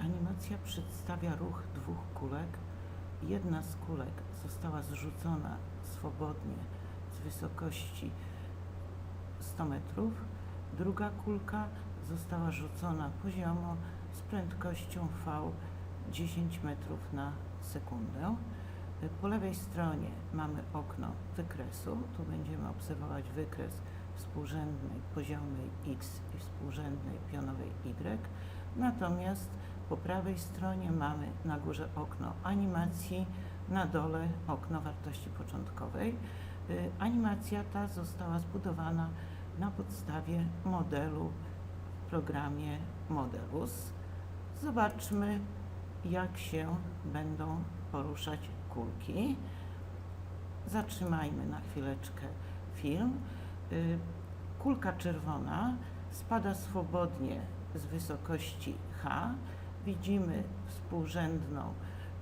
Animacja przedstawia ruch dwóch kulek. Jedna z kulek została zrzucona swobodnie z wysokości 100 metrów, druga kulka została rzucona poziomo z prędkością V 10 metrów na sekundę. Po lewej stronie mamy okno wykresu. Tu będziemy obserwować wykres współrzędnej poziomej X i współrzędnej pionowej Y. Natomiast po prawej stronie mamy na górze okno animacji, na dole okno wartości początkowej. Y, Animacja ta została zbudowana na podstawie modelu w programie Modelus. Zobaczmy, jak się będą poruszać kulki. Zatrzymajmy na chwileczkę film. Y, Kulka czerwona spada swobodnie z wysokości H. Widzimy współrzędną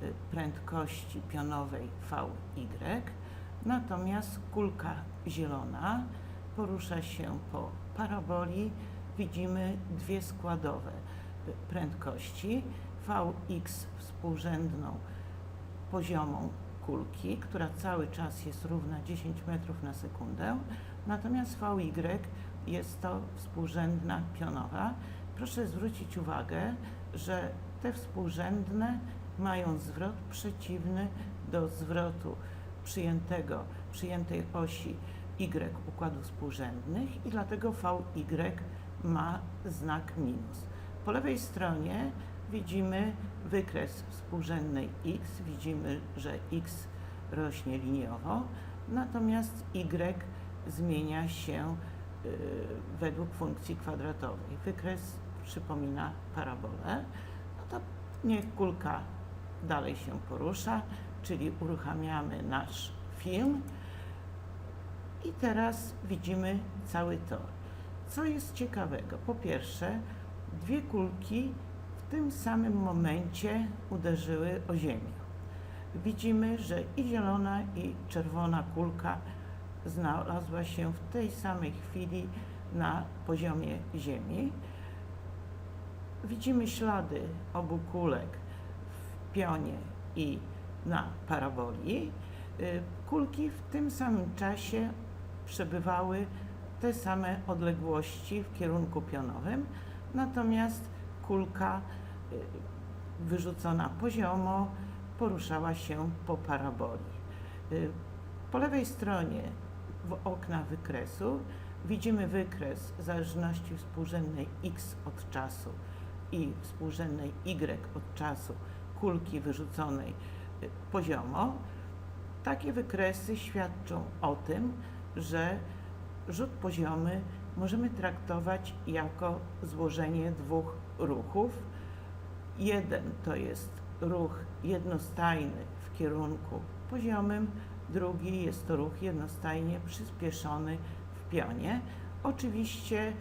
y, prędkości pionowej VY. Natomiast kulka zielona porusza się po paraboli. Widzimy dwie składowe y, prędkości. Vx współrzędną poziomą kulki, która cały czas jest równa 10 metrów na sekundę, natomiast VY jest to współrzędna pionowa. Proszę zwrócić uwagę, że te współrzędne mają zwrot przeciwny do zwrotu przyjętego, przyjętej osi Y układów współrzędnych i dlatego VY ma znak minus. Po lewej stronie widzimy wykres współrzędnej x, widzimy, że x rośnie liniowo, natomiast y zmienia się y, według funkcji kwadratowej. Wykres przypomina parabolę. No to niech kulka dalej się porusza, czyli uruchamiamy nasz film i teraz widzimy cały tor. Co jest ciekawego? Po pierwsze, dwie kulki tym samym momencie uderzyły o ziemię. Widzimy, że i zielona, i czerwona kulka znalazła się w tej samej chwili na poziomie ziemi. Widzimy ślady obu kulek w pionie i na paraboli. Y, Kulki w tym samym czasie przebywały te same odległości w kierunku pionowym, natomiast kulka wyrzucona poziomo poruszała się po paraboli. Y, Po lewej stronie w okna wykresu widzimy wykres zależności współrzędnej x od czasu i współrzędnej y od czasu kulki wyrzuconej y, poziomo. Takie wykresy świadczą o tym, że rzut poziomy możemy traktować jako złożenie dwóch ruchów. Jeden to jest ruch jednostajny w kierunku poziomym, drugi jest to ruch jednostajnie przyspieszony w pionie. Oczywiście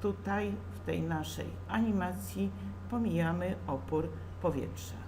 tutaj w tej naszej animacji pomijamy opór powietrza.